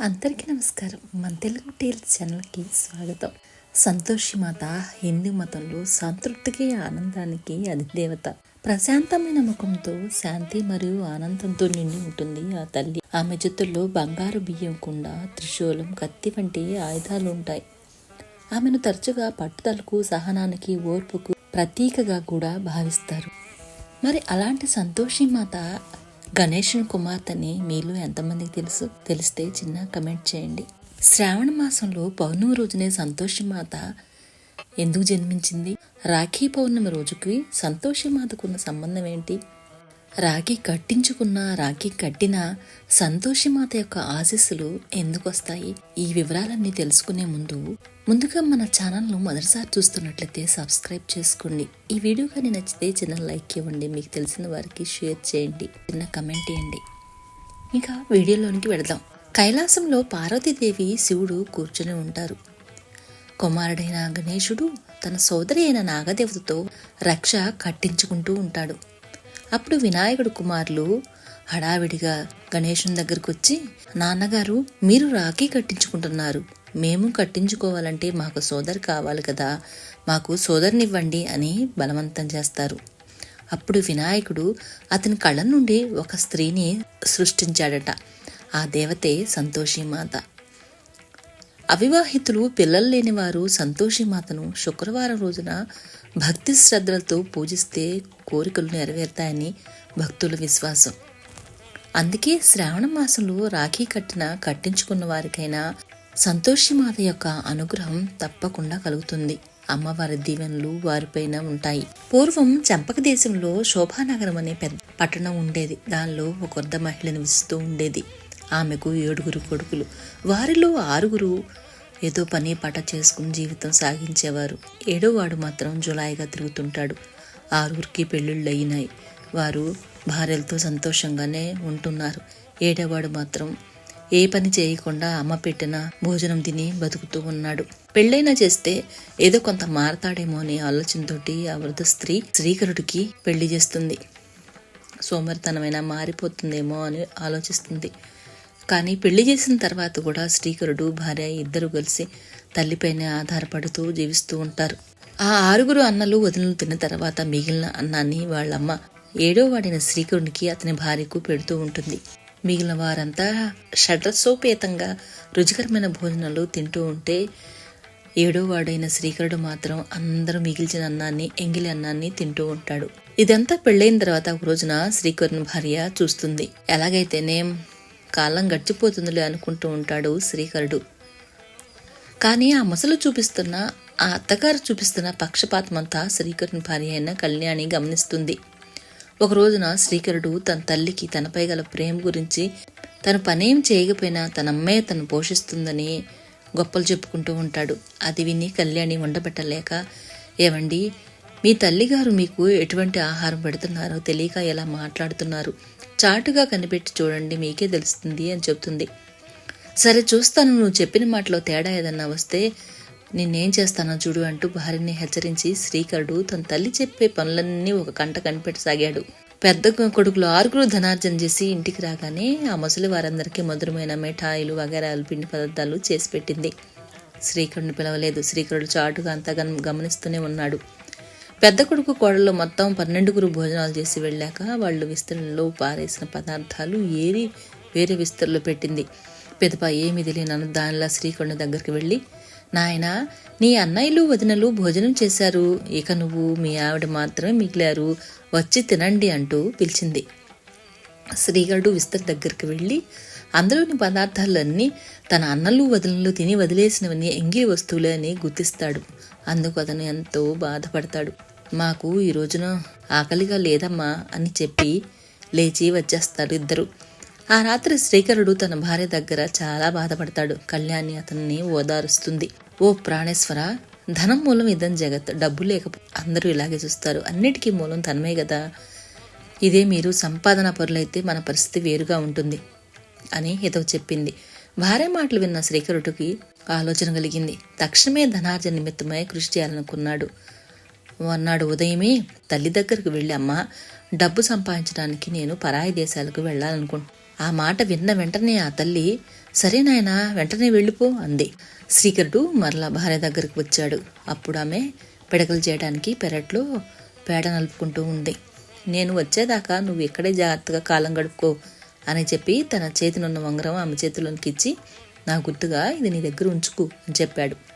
అందరికీ నమస్కారం. మన తెలుగు టేల్స్ ఛానల్కి స్వాగతం. సంతోషి మాత హిందూ మతంలో సంతృప్తికి ఆనందానికి అధిదేవత. ప్రశాంతమైన ముఖంతో శాంతి మరియు ఆనందంతో నిండి ఉంటుంది ఆ తల్లి. ఆమె చేతుల్లో బంగారు బియ్యం కుండ త్రిశూలం కత్తి వంటి ఆయుధాలు ఉంటాయి ఆమెను తరచుగా పట్టుదలకు సహనానికి ఓర్పుకు ప్రతీకగా కూడా భావిస్తారు. మరి అలాంటి సంతోషి మాత గణేషన్ కుమార్తెని మీలో ఎంతమందికి తెలుసు? తెలిస్తే చిన్న కమెంట్ చేయండి. శ్రావణ మాసంలో పౌర్ణమి రోజునే సంతోషి మాత ఎందుకు జన్మించింది? రాఖీ పౌర్ణమి రోజుకి సంతోషి మాతకున్న సంబంధం ఏంటి? రాఖీ కట్టించుకున్న రాఖీ కట్టిన సంతోషి మాత యొక్క ఆశీస్సులు ఎందుకు వస్తాయి ఈ వివరాలన్నీ తెలుసుకునే ముందు ముందుగా మన ఛానల్ను మొదటిసారి చూస్తున్నట్లయితే సబ్స్క్రైబ్ చేసుకోండి. ఈ వీడియో కానీ నచ్చితే చిన్న లైక్ ఇవ్వండి. మీకు తెలిసిన వారికి షేర్ చేయండి. చిన్న కమెంట్ ఇవ్వండి. ఇంకా వీడియోలోనికి వెళదాం. కైలాసంలో పార్వతీదేవి శివుడు కూర్చుని ఉంటారు. కుమారుడైన గణేశుడు తన సోదరి అయిన నాగదేవతతో రక్ష కట్టించుకుంటూ ఉంటాడు. అప్పుడు వినాయకుడు కుమారులు హడావిడిగా గణేశుని దగ్గరకు వచ్చి నాన్నగారు మీరు రాఖీ కట్టించుకుంటున్నారు. మేము కట్టించుకోవాలంటే మాకు సోదరు కావాలి కదా. మాకు సోదరునివ్వండి అని బలవంతం చేస్తారు. అప్పుడు వినాయకుడు అతని కళ్ళ నుండి ఒక స్త్రీని సృష్టించాడట. ఆ దేవతే సంతోషి మాత. అవివాహితులు పిల్లలు లేని వారు సంతోషిమాతను శుక్రవారం రోజున భక్తి శ్రద్ధలతో పూజిస్తే కోరికలు నెరవేరుతాయని భక్తుల విశ్వాసం. అందుకే శ్రావణ మాసంలో రాఖీ కట్టిన కట్టించుకున్న వారికైనా సంతోషిమాత యొక్క అనుగ్రహం తప్పకుండా కలుగుతుంది. అమ్మవారి దీవెనలు వారిపైన ఉంటాయి. పూర్వం చంపక దేశంలో శోభానగరం అనే పెద్ద పట్టణం ఉండేది. దానిలో ఒక వృద్ధ మహిళ నివసిస్తూ ఉండేది. ఆమెకు ఏడుగురు కొడుకులు. వారిలో ఆరుగురు ఏదో పని పట చేసుకుని జీవితం సాగించేవారు. ఏడోవాడు మాత్రం జులాయిగా తిరుగుతుంటాడు. ఆరుగురికి పెళ్ళిళ్ళు అయినాయి వారు భార్యలతో సంతోషంగానే ఉంటున్నారు. ఏడోవాడు మాత్రం ఏ పని చేయకుండా అమ్మ పెట్టిన భోజనం తిని బతుకుతూ ఉన్నాడు. పెళ్ళైనా చేస్తే ఏదో కొంత మారతాడేమో అనే ఆలోచనతోటి ఆ వృద్ధ స్త్రీ శ్రీకరుడికి పెళ్ళి చేస్తుంది. సోమరితనమైన మారిపోతుందేమో అని ఆలోచిస్తుంది. కానీ పెళ్ళి చేసిన తర్వాత కూడా శ్రీకరుడు భార్య ఇద్దరు కలిసి తల్లిపైన ఆధారపడుతూ జీవిస్తూ ఉంటారు. ఆ ఆరుగురు అన్నలు వదినలు తిన్న తర్వాత మిగిలిన అన్నాన్ని వాళ్ళమ్మ ఏడో వాడిన శ్రీకరునికి అతని భార్యకు పెడుతూ ఉంటుంది. మిగిలిన వారంతా షడ్రసోపేతంగా రుచికరమైన భోజనాలు తింటూ ఉంటే ఏడో వాడైన శ్రీకరుడు మాత్రం అందరూ మిగిల్చిన అన్నాన్ని ఎంగిలి అన్నాన్ని తింటూ ఉంటాడు. ఇదంతా పెళ్ళైన తర్వాత ఒక రోజున శ్రీకరుని భార్య చూస్తుంది. ఎలాగైతేనే కాలం గడిచిపోతుందిలే అనుకుంటూ ఉంటాడు శ్రీకరుడు కానీ ఆ ముసలు చూపిస్తున్న ఆ అత్తగారు చూపిస్తున్న పక్షపాతమంతా శ్రీకరుని భార్య అయిన కళ్యాణి గమనిస్తుంది. ఒక రోజున శ్రీకరుడు తన తల్లికి తనపై గల ప్రేమ గురించి తను పనేం చేయకపోయినా తన అమ్మే తను పోషిస్తుందని గొప్పలు చెప్పుకుంటూ ఉంటాడు. అది విని కళ్యాణి ఉండబెట్టలేక ఏవండి మీ తల్లిగారు మీకు ఎటువంటి ఆహారం పెడుతున్నారో తెలియక ఎలా మాట్లాడుతున్నారు? చాటుగా కనిపెట్టి చూడండి మీకే తెలుస్తుంది అని చెప్తుంది సరే చూస్తాను నువ్వు చెప్పిన మాటలో తేడా ఏదన్నా వస్తే నిన్నేం చేస్తానో చూడు అంటూ భార్యని హెచ్చరించి శ్రీకరుడు తన తల్లి చెప్పే పనులన్నీ ఒక కంట కనిపెట్టసాగాడు. పెద్ద కొడుకులు ఆరుగురు ధనార్జన చేసి ఇంటికి రాగానే ఆ ముసలి వారందరికీ మధురమైన మిఠాయిలు వగేరాలు పిండి పదార్థాలు చేసి పెట్టింది. శ్రీకరుడిని పిలవలేదు. శ్రీకరుడు చాటుగా అంతా గమనిస్తూనే ఉన్నాడు. పెద్ద కొడుకు కోడలు మొత్తం పన్నెండుగురు భోజనాలు చేసి వెళ్ళాక వాళ్ళు విస్తరణలో పారేసిన పదార్థాలు ఏరి వేరే విస్తరణలో పెట్టింది. పెదప ఏమి తెలియనను దానిలా శ్రీకొండ దగ్గరికి వెళ్ళి నాయన నీ అన్నయ్యలు వదినలు భోజనం చేశారు. ఇక నువ్వు మీ ఆవిడ మాత్రమే మిగిలారు. వచ్చి తినండి అంటూ పిలిచింది. శ్రీగడు విస్తర్ దగ్గరికి వెళ్ళి అందులోని పదార్థాలన్నీ తన అన్నలు వదినలు తిని వదిలేసినవన్నీ ఎంగిలి వస్తువులే అని గుర్తిస్తాడు. అందుకు అతను ఎంతో బాధపడతాడు. మాకు ఈ రోజున ఆకలిగా లేదమ్మా అని చెప్పి లేచి వచ్చేస్తారు ఇద్దరు. ఆ రాత్రి శ్రీకరుడు తన భార్య దగ్గర చాలా బాధపడతాడు. కళ్యాణి అతన్ని ఓదారుస్తుంది. ఓ ప్రాణేశ్వర ధనం మూలం ఇదని జగత్ డబ్బు లేకపోతే అందరూ ఇలాగే చూస్తారు. అన్నిటికీ మూలం తనమే కదా ఇదే మీరు సంపాదన పరులైతే మన పరిస్థితి వేరుగా ఉంటుంది అని హితవు చెప్పింది. భార్య మాటలు విన్న శ్రీకరుడికి ఆలోచన కలిగింది. తక్షణమే ధనార్జన నిమిత్తమై కృషి చేయాలనుకున్నాడు. అన్నాడు ఉదయమే తల్లి దగ్గరికి వెళ్ళి డబ్బు సంపాదించడానికి నేను పరాయి దేశాలకు వెళ్ళాలనుకుంటు ఆ మాట విన్న వెంటనే ఆ తల్లి సరే నాయనా వెంటనే వెళ్ళిపో అంది. శ్రీకరుడు మరలా భార్య దగ్గరికి వచ్చాడు. అప్పుడు ఆమె పిడకలు చేయడానికి పెరట్లో పేడ నలుపుకుంటూ ఉంది. నేను వచ్చేదాకా నువ్వు ఇక్కడే జాగ్రత్తగా కాలం గడుపుకో అని చెప్పి తన చేతినున్న ఉంగరం ఆమె చేతిలోనికి ఇచ్చి నా గుర్తుగా ఇది నీ దగ్గర ఉంచుకు అని చెప్పాడు.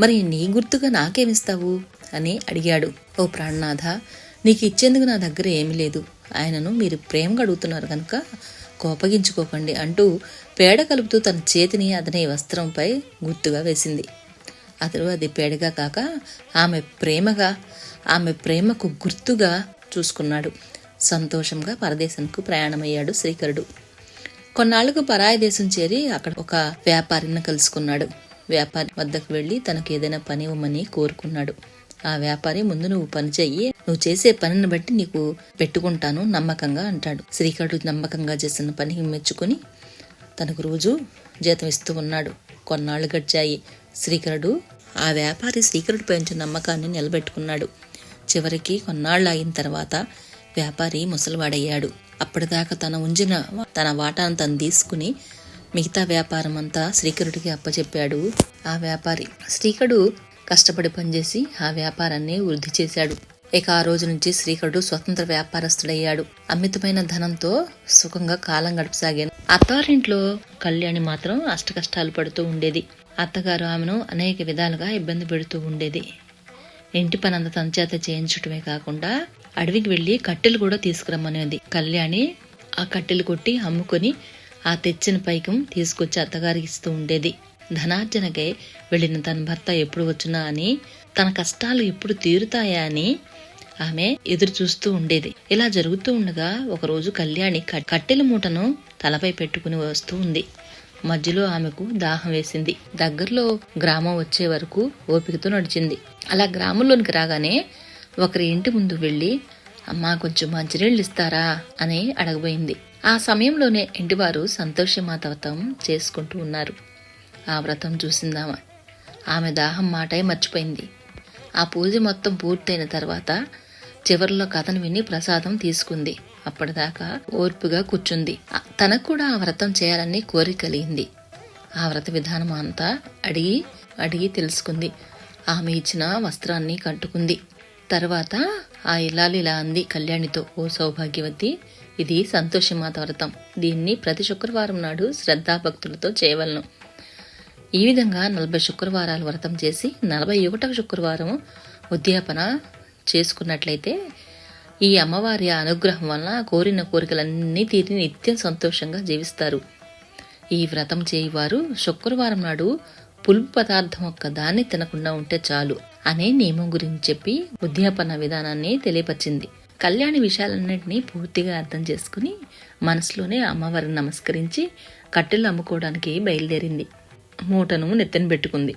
మరి నీ గుర్తుగా నాకేమిస్తావు? అని అడిగాడు. ఓ ప్రాణనాథ నీకు ఇచ్చేందుకు నా దగ్గర ఏమీ లేదు. ఆయనను మీరు ప్రేమగా అడుగుతున్నారు కనుక కోపగించుకోకండి అంటూ పేడ కలుపుతూ తన చేతిని అతని వస్త్రంపై గుర్తుగా వేసింది. అతడు అది పేడగా కాక ఆమె ప్రేమగా ఆమె ప్రేమకు గుర్తుగా చూసుకున్నాడు. సంతోషంగా పరదేశంకు ప్రయాణమయ్యాడు శ్రీకరుడు. కొన్నాళ్ళకు పరాయి దేశం చేరి అక్కడ ఒక వ్యాపారిని కలుసుకున్నాడు. వ్యాపారి వద్దకు వెళ్ళి తనకు ఏదైనా పని ఇవ్వమని కోరుకున్నాడు. ఆ వ్యాపారి ముందు నువ్వు పని చెయ్యి నువ్వు చేసే పనిని బట్టి నీకు పెట్టుకుంటాను నమ్మకంగా అంటాడు. శ్రీకరుడు నమ్మకంగా చేసిన పనికి మెచ్చుకుని తనకు రోజు జీతం ఇస్తూ ఉన్నాడు. కొన్నాళ్ళు గడిచాయి. శ్రీకరుడు ఆ వ్యాపారి శ్రీకరుడు పెంచిన నమ్మకాన్ని నిలబెట్టుకున్నాడు. చివరికి కొన్నాళ్ళు అయిన తర్వాత వ్యాపారి ముసలివాడయ్యాడు. అప్పటిదాకా తన ఉంచిన తన వాటాను తను తీసుకుని మిగతా వ్యాపారం అంతా శ్రీకరుడికి అప్పచెప్పాడు ఆ వ్యాపారి శ్రీకరుడు కష్టపడి పనిచేసి ఆ వ్యాపారాన్ని వృద్ధి చేశాడు. ఇక ఆ రోజు నుంచి శ్రీకరుడు స్వతంత్ర వ్యాపారస్తుడయ్యాడు. అమితమైన ధనంతో సుఖంగా కాలం గడపసాగాను. అత్తారింట్లో కళ్యాణి మాత్రం అష్టకష్టాలు పడుతూ ఉండేది. అత్తగారు ఆమెను అనేక విధాలుగా ఇబ్బంది పెడుతూ ఉండేది. ఇంటి పనంత తన చేత చేయించటమే కాకుండా అడవికి వెళ్ళి కట్టెలు కూడా తీసుకురమ్మనేది. కళ్యాణి ఆ కట్టెలు కొట్టి అమ్ముకొని ఆ తెచ్చిన పైకం తీసుకొచ్చి అత్తగారికి ఇస్తూ ఉండేది. ధనార్జనకై వెళ్ళిన తన భర్త ఎప్పుడు వచ్చినా అని తన కష్టాలు ఎప్పుడు తీరుతాయా అని ఆమె ఎదురు చూస్తూ ఉండేది. ఇలా జరుగుతూ ఉండగా ఒకరోజు కళ్యాణి కట్టెల మూటను తలపై పెట్టుకుని వస్తూ ఉంది. మధ్యలో ఆమెకు దాహం వేసింది. దగ్గరలో గ్రామం వచ్చే వరకు ఓపికతో నడిచింది. అలా గ్రామంలోనికి రాగానే ఒకరి ఇంటి ముందు వెళ్ళి అమ్మా కొంచెం మంచినీళ్ళు ఇస్తారా? అని అడగబోయింది. ఆ సమయంలోనే ఇంటివారు సంతోషమాత వ్రతం చేసుకుంటూ ఉన్నారు. ఆ వ్రతం చూసిందామ? ఆమె దాహం మాటే మర్చిపోయింది. ఆ పూజ మొత్తం పూర్తయిన తర్వాత చివరిలో కథను విని ప్రసాదం తీసుకుంది. అప్పటిదాకా ఓర్పుగా కూర్చుంది. తనకు కూడా ఆ వ్రతం చేయాలని కోరిక కలిగింది ఆ వ్రత విధానం అంతా అడిగి అడిగి తెలుసుకుంది. ఆమె ఇచ్చిన వస్త్రాన్ని కట్టుకుంది. తర్వాత ఆ ఇల్లాలు ఇలా అంది కళ్యాణితో. ఓ సౌభాగ్యవతి ఇది సంతోషమాత వ్రతం దీన్ని ప్రతి శుక్రవారం నాడు శ్రద్ధాభక్తులతో చేయవలను. ఈ విధంగా నలభై శుక్రవారాలు వ్రతం చేసి నలభై ఒకటవ శుక్రవారం ఉద్యాపన చేసుకున్నట్లయితే ఈ అమ్మవారి అనుగ్రహం వలన కోరిన కోరికలన్నీ తీరి నిత్యం సంతోషంగా జీవిస్తారు. ఈ వ్రతం చేయవారు శుక్రవారం నాడు పులుపు పదార్థం ఒక్క దాన్ని తినకుండా ఉంటే చాలు అనే నియమం గురించి చెప్పి ఉద్యాపన విధానాన్ని తెలియపరిచింది. కళ్యాణి విషయాలన్నింటినీ పూర్తిగా అర్థం చేసుకుని మనసులోనే అమ్మవారిని నమస్కరించి కట్టెలు అమ్ముకోవడానికి బయలుదేరింది. మూటను నెత్తన పెట్టుకుంది.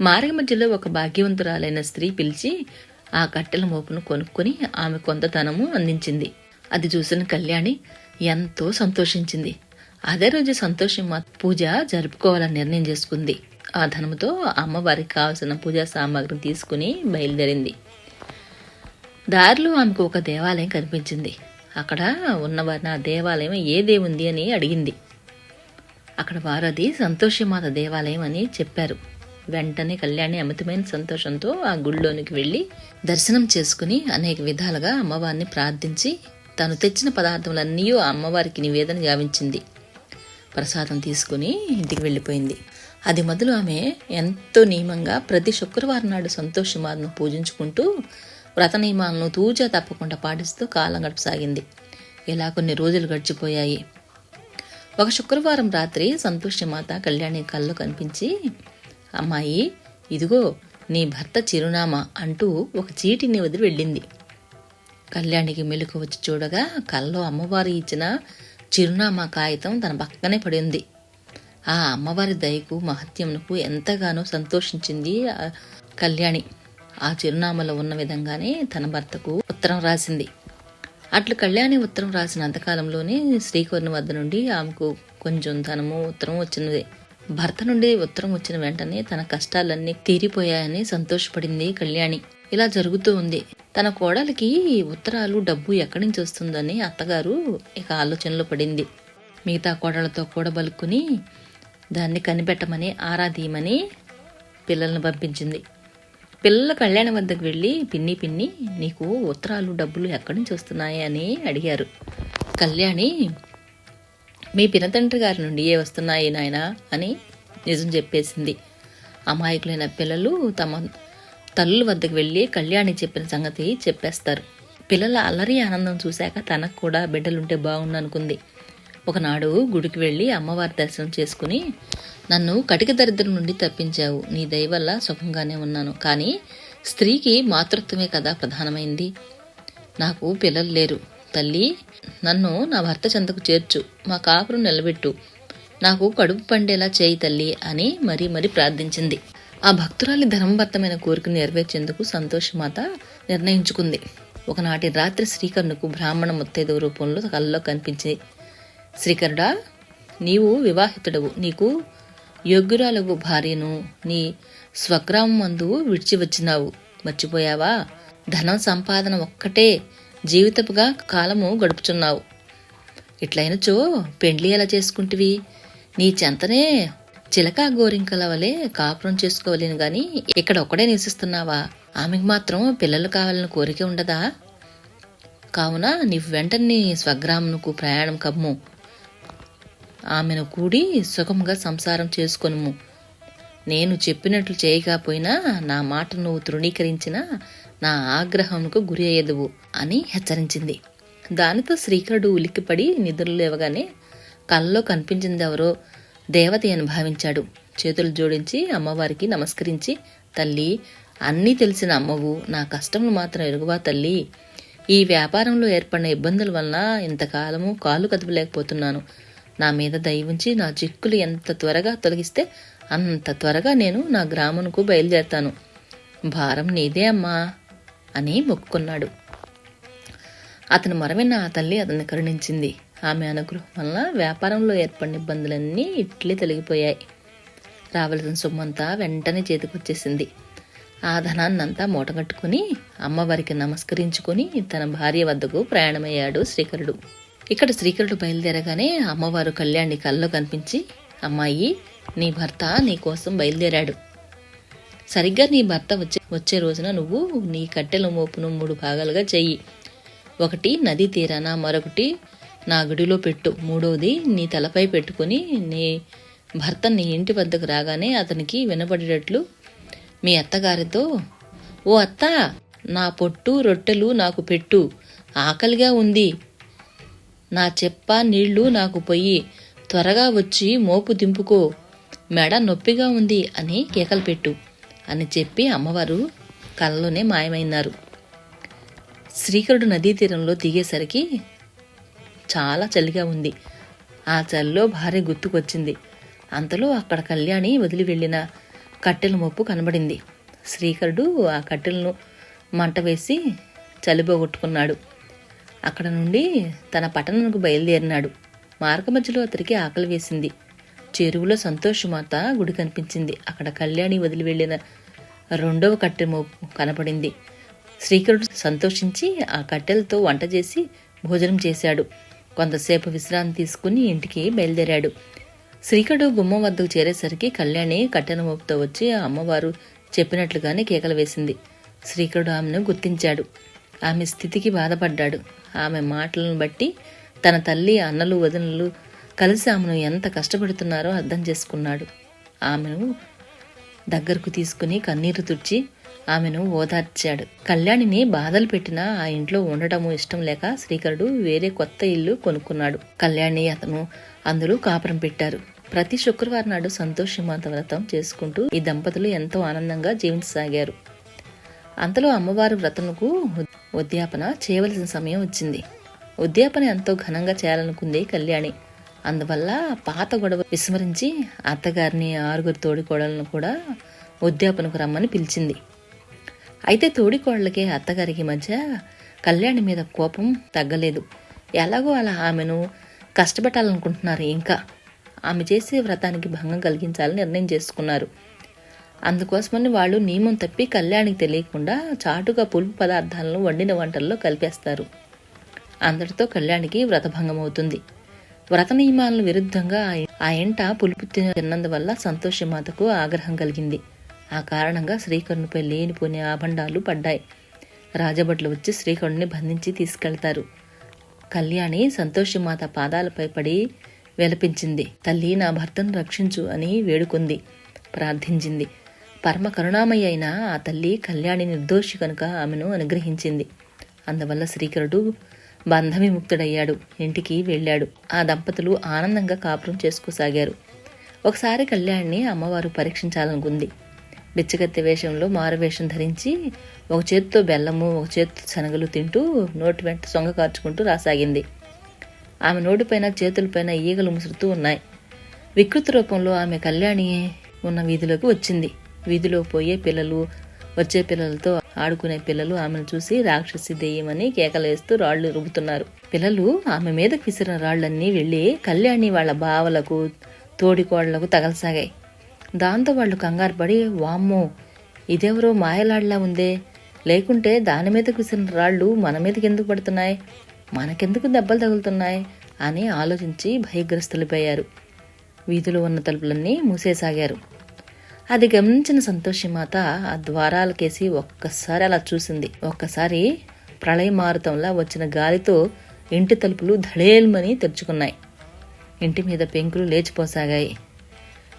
మార్గ మధ్యలో ఒక భాగ్యవంతురాలైన స్త్రీ పిలిచి ఆ కట్టెల మోపును కొనుక్కొని ఆమె కొంత ధనము అందించింది. అది చూసిన కళ్యాణి ఎంతో సంతోషించింది. అదే రోజు సంతోషం పూజ జరుపుకోవాలని నిర్ణయం చేసుకుంది. ఆ ధనముతో అమ్మవారికి కావలసిన పూజా సామాగ్రిని తీసుకుని బయలుదేరింది. దారిలో ఆమెకు ఒక దేవాలయం కనిపించింది. అక్కడ ఉన్నవారిని ఆ దేవాలయం ఏ దేవుంది అని అడిగింది. అక్కడ వారు అది సంతోషమాత దేవాలయం అని చెప్పారు. వెంటనే కళ్యాణి అమితమైన సంతోషంతో ఆ గుళ్ళోనికి వెళ్ళి దర్శనం చేసుకుని అనేక విధాలుగా అమ్మవారిని ప్రార్థించి తను తెచ్చిన పదార్థములన్నీ ఆ అమ్మవారికి నివేదన గావించింది. ప్రసాదం తీసుకుని ఇంటికి వెళ్ళిపోయింది. అది మొదలు ఆమె ఎంతో నియమంగా ప్రతి శుక్రవారం నాడు సంతోషమాతను పూజించుకుంటూ వ్రత నియమాలను తూచా తప్పకుండా పాటిస్తూ కాలం గడపసాగింది. ఇలా కొన్ని రోజులు గడిచిపోయాయి. ఒక శుక్రవారం రాత్రి సంతోషమాత కళ్యాణి కళ్ళు కనిపించి అమ్మాయి ఇదిగో నీ భర్త చిరునామా అంటూ ఒక చీటిని వదిలి వెళ్ళింది. కళ్యాణికి మెలకు వచ్చి చూడగా కల్లో అమ్మవారు ఇచ్చిన చిరునామా కాగితం తన పక్కనే పడింది. ఆ అమ్మవారి దయకు మహత్యమునకు ఎంతగానో సంతోషించింది కళ్యాణి. ఆ చిరునామాలో ఉన్న విధంగానే తన భర్తకు ఉత్తరం రాసింది. అట్లు కళ్యాణి ఉత్తరం రాసిన అంతకాలంలోనే శ్రీకరుని వద్ద నుండి ఆమెకు కొంచెం ధనము ఉత్తరం వచ్చినది భర్త నుండి ఉత్తరం వచ్చిన వెంటనే తన కష్టాలన్నీ తీరిపోయాయని సంతోషపడింది కళ్యాణి. ఇలా జరుగుతూ ఉంది. తన కోడలికి ఉత్తరాలు డబ్బు ఎక్కడి నుంచి వస్తుందని అత్తగారు ఇక ఆలోచనలో పడింది. మిగతా కోడలతో కూడబలుక్కుని దాన్ని కనిపెట్టమని ఆరాధీయమని పిల్లల్ని పంపించింది. పిల్లల కళ్యాణ వద్దకు వెళ్ళి పిన్ని పిన్ని నీకు ఉత్తరాలు డబ్బులు ఎక్కడి నుంచి వస్తున్నాయి అని అడిగారు. కళ్యాణి మీ పినతండ్రి గారి నుండి ఏ వస్తున్నాయి నాయన అని నిజం చెప్పేసింది. అమాయకులైన పిల్లలు తమ తల్లుల వద్దకు వెళ్ళి కళ్యాణి చెప్పిన సంగతి చెప్పేస్తారు. పిల్లల అల్లరి ఆనందం చూశాక తనకు కూడా బిడ్డలుంటే బాగుండు అనుకుంది ఒకనాడు గుడికి వెళ్ళి అమ్మవారి దర్శనం చేసుకుని నన్ను కటిక దరిద్రం నుండి తప్పించావు. నీ దయవల్ల సుఖంగానే ఉన్నాను. కానీ స్త్రీకి మాతృత్వమే కదా ప్రధానమైంది. నాకు పిల్లలు లేరు. తల్లి నన్ను నా భర్త చెంతకు చేర్చు. మా కాపురు నిలబెట్టు. నాకు కడుపు పండేలా చేయి తల్లి అని మరీ మరీ ప్రార్థించింది. ఆ భక్తురాలి ధర్మబద్ధమైన కోరికను నెరవేర్చేందుకు సంతోషమాత నిర్ణయించుకుంది. ఒకనాటి రాత్రి శ్రీకర్ణుకు బ్రాహ్మణ ముత్తైదవ రూపంలో కళ్ళలో కనిపించింది. శ్రీకరుడా నీవు వివాహితుడవు. నీకు యోగ్యురాలవు భార్యను నీ స్వగ్రామం మందు విడిచి వచ్చినావు మర్చిపోయావా? ధనం సంపాదన ఒక్కటే జీవితపుగా కాలము గడుపుచున్నావు. ఇట్లయినచో పెండ్లి ఎలా చేసుకుంటివి? నీ చెంతనే చిలక గోరింకల వలె కాపురం చేసుకోవలేను గాని ఇక్కడ ఒక్కడే నివసిస్తున్నావా? ఆమెకు మాత్రం పిల్లలు కావాలని కోరిక ఉండదా? కావున నీవు వెంటనే స్వగ్రామునకు ప్రయాణం కమ్ము. ఆమెను కూడి సుఖంగా సంసారం చేసుకొనుము. నేను చెప్పినట్లు చేయకపోయినా నా మాట నువ్వు తృణీకరించినా నా ఆగ్రహంకు గురి అయ్యేదువు అని హెచ్చరించింది. దానితో శ్రీకరుడు ఉలిక్కిపడి నిద్రలు లేవగానే కళ్ళలో కనిపించిందెవరో దేవత అని భావించాడు. చేతులు జోడించి అమ్మవారికి నమస్కరించి తల్లి అన్నీ తెలిసిన అమ్మవు నా కష్టములు మాత్రం ఎరుగువా తల్లి. ఈ వ్యాపారంలో ఏర్పడిన ఇబ్బందుల వలన ఇంతకాలము కాలు కదపలేకపోతున్నాను. నా మీద దయ ఉంచి నా చిక్కులు ఎంత త్వరగా తొలగిస్తే అంత త్వరగా నేను నా గ్రామంకు బయలుదేరతాను. భారం నీదే అమ్మా అని మొక్కుకున్నాడు. అతను మరవిన ఆ తల్లి అతన్ని కరుణించింది. ఆమె అనుగ్రహం వల్ల వ్యాపారంలో ఏర్పడిన ఇబ్బందులన్నీ ఇట్లే తొలగిపోయాయి. రావలసిన సొమ్మంతా వెంటనే చేతికొచ్చేసింది. ఆ ధనాన్నంతా మూటగట్టుకుని అమ్మవారికి నమస్కరించుకుని తన భార్య వద్దకు ప్రయాణమయ్యాడు శ్రీకరుడు. ఇక్కడ శ్రీకరుడు బయలుదేరగానే అమ్మవారు కళ్యాణి కల్లో కనిపించి అమ్మాయి నీ భర్త నీ కోసం బయలుదేరాడు. సరిగ్గా నీ భర్త వచ్చే వచ్చే రోజున నువ్వు నీ కట్టెల మోపును మూడు భాగాలుగా చెయ్యి ఒకటి నది తీరాన మరొకటి నా గుడిలో పెట్టు. మూడవది నీ తలపై పెట్టుకుని నీ భర్త నీ ఇంటి వద్దకు రాగానే అతనికి వినపడేటట్లు మీ అత్తగారితో ఓ అత్త నా పొట్టు రొట్టెలు నాకు పెట్టు. ఆకలిగా ఉంది. నా చెప్ప నీళ్ళు నాకు పొయ్యి త్వరగా వచ్చి మోపు దింపుకో. మెడ నొప్పిగా ఉంది అని కేకలు పెట్టు అని చెప్పి అమ్మవారు కళ్ళలోనే మాయమైనారు. శ్రీకరుడు నదీ తీరంలో దిగేసరికి చాలా చలిగా ఉంది. ఆ చలిలో భార్య గుర్తుకొచ్చింది. అంతలో అక్కడ కళ్యాణి వదిలి వెళ్ళిన కట్టెల మొప్పు కనబడింది. శ్రీకరుడు ఆ కట్టెలను మంట వేసి చలిపోగొట్టుకున్నాడు అక్కడ నుండి తన పట్టణంకు బయలుదేరినాడు. మార్గ మధ్యలో అతనికి ఆకలి వేసింది. చెరువులో సంతోషమాత గుడి కనిపించింది. అక్కడ కళ్యాణి వదిలి వెళ్ళిన రెండవ కట్టె మోపు కనపడింది. శ్రీకరుడు సంతోషించి ఆ కట్టెలతో వంట చేసి భోజనం చేశాడు. కొంతసేపు విశ్రాంతి తీసుకుని ఇంటికి బయలుదేరాడు. శ్రీకరుడు గుమ్మం వద్దకు చేరేసరికి కళ్యాణి కట్టెల మోపుతో వచ్చి ఆ అమ్మవారు చెప్పినట్లుగానే కేకలు వేసింది. శ్రీకరుడు ఆమెను గుర్తించాడు. ఆమె స్థితికి బాధపడ్డాడు. ఆమె మాటలను బట్టి తన తల్లి అన్నలు వదినలు కలిసి ఆమెను ఎంత కష్టపడుతున్నారో అర్థం చేసుకున్నాడు. ఆమెను దగ్గరకు తీసుకుని కన్నీరు తుడిచి ఆమెను ఓదార్చాడు. కళ్యాణిని బాధలు పెట్టినా ఆ ఇంట్లో ఉండటము ఇష్టం లేక శ్రీకరుడు వేరే కొత్త ఇల్లు కొనుక్కున్నాడు. కళ్యాణి అతను అందులో కాపురం పెట్టారు. ప్రతి శుక్రవారం నాడు సంతోషమంత వ్రతం చేసుకుంటూ ఈ దంపతులు ఎంతో ఆనందంగా జీవించసాగారు. అంతలో అమ్మవారి వ్రతముకు ఉద్యాపన చేయవలసిన సమయం వచ్చింది. ఉద్యాపన ఎంతో ఘనంగా చేయాలనుకుంది కళ్యాణి. అందువల్ల పాత గొడవ విస్మరించి అత్తగారిని ఆరుగురు తోడికోడలను కూడా ఉద్యాపనకు రమ్మని పిలిచింది. అయితే తోడికోడలకి అత్తగారికి మధ్య కళ్యాణి మీద కోపం తగ్గలేదు. ఎలాగో అలా ఆమెను కష్టపెట్టాలనుకుంటున్నారు ఇంకా. ఆమె చేసే వ్రతానికి భంగం కలిగించాలని నిర్ణయం చేసుకున్నారు. అందుకోసమని వాళ్ళు నియమం తప్పి కళ్యాణికి తెలియకుండా చాటుగా పులుపు పదార్థాలను వండిన వంటల్లో కలిపేస్తారు. అందరితో కళ్యాణికి వ్రతభంగం అవుతుంది వ్రత నియమాలను విరుద్ధంగా ఆ ఎంట పులుపు తిన్నందువల్ల సంతోషమాతకు ఆగ్రహం కలిగింది. ఆ కారణంగా శ్రీకరునిపై లేనిపోని ఆభండాలు పడ్డాయి. రాజభట్లు వచ్చి శ్రీకరుణ్ణి బంధించి తీసుకెళ్తారు. కళ్యాణి సంతోషమాత పాదాలపై పడి విలపించింది. తల్లి నా భర్తను రక్షించు అని వేడుకుంది. ప్రార్థించింది. పరమ కరుణామయ్య అయిన ఆ తల్లి కళ్యాణి నిర్దోషి కనుక ఆమెను అనుగ్రహించింది. అందువల్ల శ్రీకరుడు బంధవిముక్తుడయ్యాడు. ఇంటికి వెళ్ళాడు. ఆ దంపతులు ఆనందంగా కాపురం చేసుకోసాగారు. ఒకసారి కళ్యాణ్ని అమ్మవారు పరీక్షించాలనుకుంది. బిచ్చగత్తె వేషంలో మారువేషం ధరించి ఒక చేతితో బెల్లము ఒక చేతితో శనగలు తింటూ నోటి వెంట సొంగ కార్చుకుంటూ రాసాగింది. ఆమె నోటిపైన చేతులపైన ఈగలు ముసురుతూ ఉన్నాయి. వికృత రూపంలో ఆమె కళ్యాణి ఉన్న వీధిలోకి వచ్చింది. వీధిలో పోయే పిల్లలు వచ్చే పిల్లలతో ఆడుకునే పిల్లలు ఆమెను చూసి రాక్షసి దెయ్యమని కేకలేస్తూ రాళ్ళు రుబ్బుతున్నారు. పిల్లలు ఆమె మీదకి విసిరిన రాళ్ళన్నీ వెళ్ళి కళ్యాణి వాళ్ళ బావలకు తోడికోళ్ళకు తగలసాగాయి. దాంతో వాళ్ళు కంగారు పడి వామ్మో ఇదెవరో మాయలాడ్లా ఉందే? లేకుంటే దాని మీదకు విసిరిన రాళ్ళు మన మీదకి ఎందుకు పడుతున్నాయి? మనకెందుకు దెబ్బలు తగులుతున్నాయి? అని ఆలోచించి భయగ్రస్తులైపోయారు. వీధిలో ఉన్న తలుపులన్నీ మూసేసాగారు. అది గమనించిన సంతోషిమాత ఆ ద్వారాలకేసి ఒక్కసారి అలా చూసింది. ఒక్కసారి ప్రళయమారుతంలా వచ్చిన గాలితో ఇంటి తలుపులు ధడేల్మని తెరుచుకున్నాయి. ఇంటి మీద పెంకులు లేచిపోసాగాయి.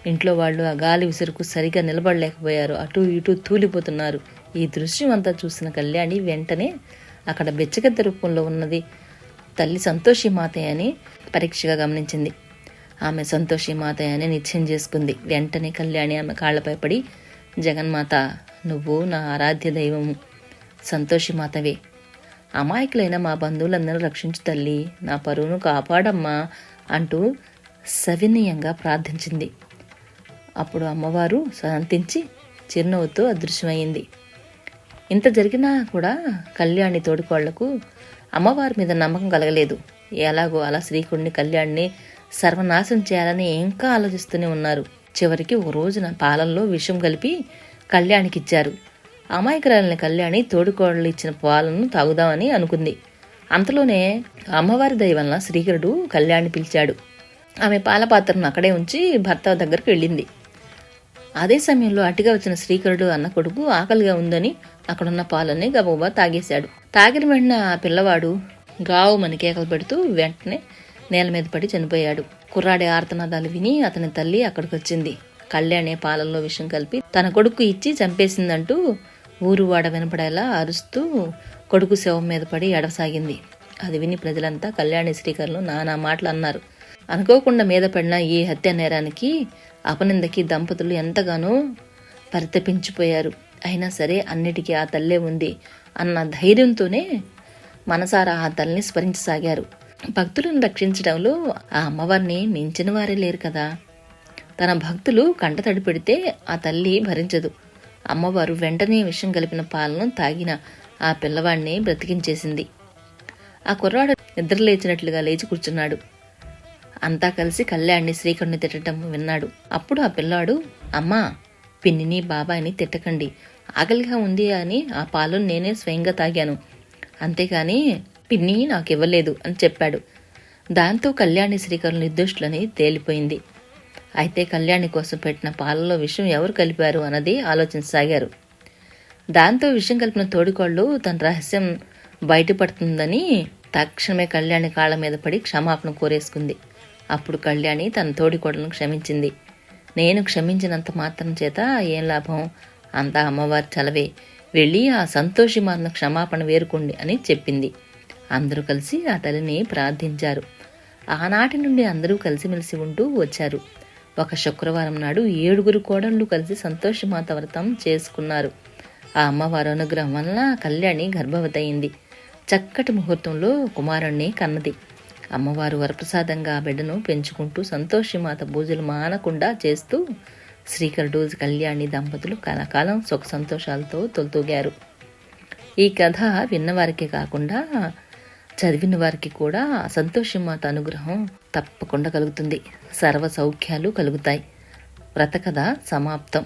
ఇంట్లో వాళ్ళు ఆ గాలి విసురుకు సరిగా నిలబడలేకపోయారు. అటు ఇటు తూలిపోతున్నారు. ఈ దృశ్యం అంతా చూసిన కళ్యాణి వెంటనే అక్కడ బెచ్చగద్ద రూపంలో ఉన్నది తల్లి సంతోషి మాతయ్య అని పరీక్షగా గమనించింది. ఆమె సంతోషి మాత అని నిశ్చయం చేసుకుంది. వెంటనే కళ్యాణి ఆమె కాళ్ళపై పడి జగన్మాత నువ్వు నా ఆరాధ్య దైవము. సంతోషి మాతవే అమాయకులైన మా బంధువులందరూ రక్షించు తల్లి. నా పరువును కాపాడమ్మా అంటూ సవినీయంగా ప్రార్థించింది. అప్పుడు అమ్మవారు శాంతించి చిరునవ్వుతో అదృశ్యమైంది. ఇంత జరిగినా కూడా కళ్యాణి తోడుకోళ్ళకు అమ్మవారి మీద నమ్మకం కలగలేదు. ఎలాగో అలా శ్రీకుడిని కళ్యాణ్ని సర్వనాశం చేయాలని ఇంకా ఆలోచిస్తూనే ఉన్నారు. చివరికి ఒక రోజున పాలల్లో విషం కలిపి కళ్యాణికి ఇచ్చారు అమాయకురాలని కళ్యాణి తోడుకోడలు ఇచ్చిన పాలను తాగుదామని అనుకుంది. అంతలోనే అమ్మవారి దయ వలన శ్రీకరుడు కళ్యాణి పిలిచాడు. ఆమె పాల పాత్రను అక్కడే ఉంచి భర్త దగ్గరికి వెళ్ళింది. అదే సమయంలో అటుగా వచ్చిన శ్రీకరుడు అన్న కొడుకు ఆకలిగా ఉందని అక్కడున్న పాలన్నీ గబోబా తాగేశాడు. తాగిన వెంటనే ఆ పిల్లవాడు గావు మని కేకలు పెడుతూ వెంటనే నేల మీద పడి చనిపోయాడు. కుర్రాడి ఆర్తనాదాలు విని అతని తల్లి అక్కడికి వచ్చింది కళ్యాణి పాలల్లో విషం కలిపి తన కొడుకు ఇచ్చి చంపేసిందంటూ ఊరు వాడ వినపడేలా అరుస్తూ కొడుకు శవం మీద పడి ఎడసాగింది అది విని ప్రజలంతా కళ్యాణి శ్రీకర్లు నానా మాటలు అన్నారు. అనుకోకుండా మీద పడిన ఈ హత్య నేరానికి అపనిందకి దంపతులు ఎంతగానో పరితపించిపోయారు. అయినా సరే అన్నిటికీ ఆ తల్లే ఉంది అన్న ధైర్యంతోనే మనసారా ఆ తల్లిని స్మరించసాగారు. భక్తులను రక్షించడంలో ఆ అమ్మవారిని మించిన వారే లేరు కదా. తన భక్తులు కంటతడి పెడితే ఆ తల్లి భరించదు. అమ్మవారు వెంటనే విషం కలిపిన పాలను తాగిన ఆ పిల్లవాడిని బ్రతికించేసింది. ఆ కుర్రాడు నిద్రలేచినట్లుగా లేచి కూర్చున్నాడు. అంతా కలిసి కళ్యాణ్ణి శ్రీకరుణ్ణి తిట్టడం విన్నాడు. అప్పుడు ఆ పిల్లాడు అమ్మా పిన్నిని బాబాయిని తిట్టకండి. ఆకలిగా ఉంది అని ఆ పాలను నేనే స్వయంగా తాగాను. అంతేకాని పిన్ని నాకు ఇవ్వలేదు అని చెప్పాడు. దాంతో కళ్యాణి శ్రీకరులు నిర్దుష్టులని తేలిపోయింది. అయితే కళ్యాణి కోసం పెట్టిన పాలలో విషయం ఎవరు కలిపారు అన్నది ఆలోచించసాగారు. దాంతో విషయం కలిపిన తోడుకోళ్ళు తన రహస్యం బయటపడుతుందని తక్షణమే కళ్యాణి కాళ్ళ మీద పడి క్షమాపణ కోరేసుకుంది. అప్పుడు కళ్యాణి తన తోడికోడలను క్షమించింది. నేను క్షమించినంత మాత్రం చేత ఏం లాభం? అంతా అమ్మవారి చలవే. వెళ్ళి ఆ సంతోషి మాత్రం క్షమాపణ వేరుకోండి అని చెప్పింది. అందరూ కలిసి ఆ తల్లిని ప్రార్థించారు. ఆనాటి నుండి అందరూ కలిసిమెలిసి ఉంటూ వచ్చారు. ఒక శుక్రవారం నాడు ఏడుగురు కోడళ్ళు కలిసి సంతోషమాత వ్రతం చేసుకున్నారు. ఆ అమ్మవారి అనుగ్రహం వలన కళ్యాణి గర్భవతి అయింది చక్కటి ముహూర్తంలో కుమారుణ్ణి కన్నది. అమ్మవారు వరప్రసాదంగా ఆ బిడ్డను పెంచుకుంటూ సంతోషిమాత పూజలు మానకుండా చేస్తూ శ్రీకరుడు కళ్యాణి దంపతులు కలకాలం సుఖ సంతోషాలతో తొలతూగారు. ఈ కథ విన్నవారికే కాకుండా చదివిన వారికి కూడా సంతోషిమాత అనుగ్రహం తప్పకుండా కలుగుతుంది. సర్వ సౌఖ్యాలు కలుగుతాయి. వ్రతకథ సమాప్తం.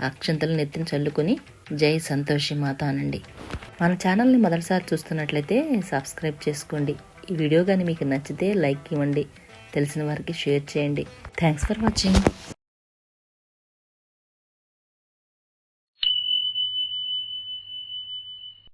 అక్షంతలు నెత్తిన చల్లుకొని జై సంతోషిమాత అనండి. మన ఛానల్ని మొదటిసారి చూస్తున్నట్లయితే సబ్స్క్రైబ్ చేసుకోండి. ఈ వీడియో కానీ మీకు నచ్చితే లైక్ ఇవ్వండి. తెలిసిన వారికి షేర్ చేయండి. Thanks for watching.